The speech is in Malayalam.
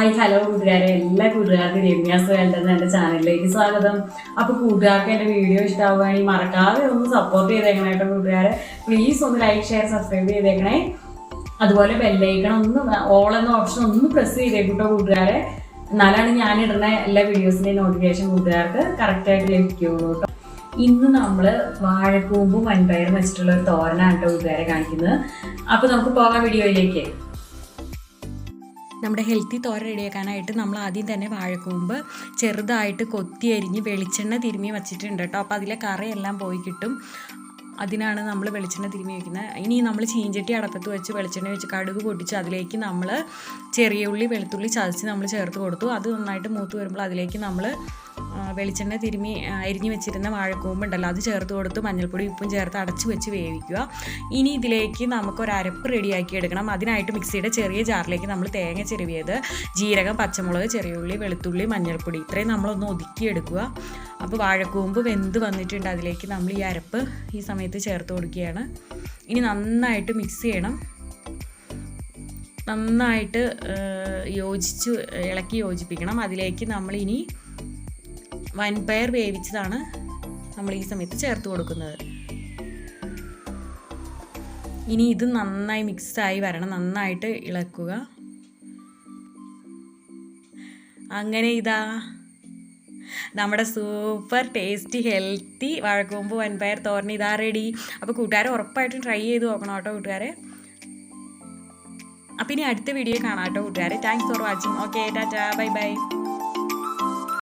ഹായ് ഹലോ കൂട്ടുകാരെ. എല്ലാ കൂട്ടുകാർക്കും രമ്യാസ് വേണ്ടെന്ന് എന്റെ ചാനലിലേക്ക് സ്വാഗതം. അപ്പോൾ കൂട്ടുകാർക്ക് എന്റെ വീഡിയോ ഇഷ്ടമാവുകയാണെങ്കിൽ മറക്കാതെ ഒന്ന് സപ്പോർട്ട് ചെയ്തേക്കണേ കേട്ടോ കൂട്ടുകാരെ. പ്ലീസ് ഒന്ന് ലൈക്ക് ഷെയർ സബ്സ്ക്രൈബ് ചെയ്തേക്കണേ. അതുപോലെ ബെല്ലൈക്കൺ ഒന്ന് ഓൾ എന്ന ഓപ്ഷൻ ഒന്ന് പ്രസ് ചെയ്തേക്കൂട്ടോ കൂട്ടുകാരെ. എന്നാലാണ് ഞാൻ ഇടുന്ന എല്ലാ വീഡിയോസിന്റെയും നോട്ടിഫിക്കേഷൻ കൂട്ടുകാർക്ക് കറക്റ്റായിട്ട് ലഭിക്കുകയുള്ളൂ കേട്ടോ. ഇന്ന് നമ്മൾ വാഴക്കൂമ്പും വൻപയറും വെച്ചിട്ടുള്ള ഒരു തോരനാണ് കേട്ടോ കൂട്ടുകാരെ കാണിക്കുന്നത്. അപ്പോൾ നമുക്ക് പോകാം വീഡിയോയിലേക്ക് നമ്മുടെ ഹെൽത്തി തോര റെഡിയാക്കാനായിട്ട് നമ്മൾ ആദ്യം തന്നെ വാഴക്കൂമ്പ് ചെറുതായിട്ട് കൊത്തി അരിഞ്ഞ് വെളിച്ചെണ്ണ തിരുമ്മി വെച്ചിട്ടുണ്ട് കേട്ടോ. അപ്പോൾ അതിലെ കറയെല്ലാം പോയി കിട്ടും. അതിനാണ് നമ്മൾ വെളിച്ചെണ്ണ തിരുമ്മി വയ്ക്കുന്നത് ഇനി നമ്മൾ ചീഞ്ചട്ടി അടപ്പത്ത് വെച്ച് വെളിച്ചെണ്ണ വെച്ച് കടുക് പൊട്ടിച്ച് അതിലേക്ക് നമ്മൾ ചെറിയ ഉള്ളി വെളുത്തുള്ളി ചതച്ച് നമ്മൾ ചേർത്ത് കൊടുത്തു. അത് നന്നായിട്ട് മൂത്ത് വരുമ്പോൾ അതിലേക്ക് നമ്മൾ വെളിച്ചെണ്ണ തിരുമി അരിഞ്ഞു വെച്ചിരുന്ന വാഴക്കൂമ്പ് ഉണ്ടല്ലോ അത് ചേർത്ത് കൊടുത്ത് മഞ്ഞൾപ്പൊടി ഉപ്പും ചേർത്ത് അടച്ചു വെച്ച് വേവിക്കുക. ഇനി ഇതിലേക്ക് നമുക്ക് ഒരു അരപ്പ് റെഡിയാക്കി എടുക്കണം. അതിനായിട്ട് മിക്സിയുടെ ചെറിയ ജാറിലേക്ക് നമ്മൾ തേങ്ങ ചെരുവിയത് ജീരകം പച്ചമുളക് ചെറിയ ഉള്ളി വെളുത്തുള്ളി മഞ്ഞൾപ്പൊടി ഇത്രയും നമ്മളൊന്ന് ഒതുക്കിയെടുക്കുക. അപ്പോൾ വാഴക്കൂമ്പ് വെന്ത് വന്നിട്ടുണ്ട്. അതിലേക്ക് നമ്മൾ ഈ അരപ്പ് ഈ സമയത്ത് ചേർത്ത് കൊടുക്കുകയാണ്. ഇനി നന്നായിട്ട് മിക്സ് ചെയ്യണം. നന്നായിട്ട് യോജിച്ച് ഇളക്കി യോജിപ്പിക്കണം. അതിലേക്ക് നമ്മൾ ഇനി വൻപയർ വേവിച്ചതാണ് നമ്മൾ ഈ സമയത്ത് ചേർത്ത് കൊടുക്കുന്നത്. ഇനി ഇത് നന്നായി മിക്സായി വരണം. നന്നായിട്ട് ഇളക്കുക. അങ്ങനെ ഇതാ. നമ്മുടെ സൂപ്പർ ടേസ്റ്റി ഹെൽത്തി വഴക്കുമ്പ് വൻപയർ തോരൻ ഇതാ റെഡി. അപ്പോൾ കൂട്ടുകാരെ ഉറപ്പായിട്ടും ട്രൈ ചെയ്ത് നോക്കണം കേട്ടോ കൂട്ടുകാരെ. അപ്പം ഇനി അടുത്ത വീഡിയോ കാണാം കേട്ടോ കൂട്ടുകാരെ. Thanks for watching okay tata. Bye bye.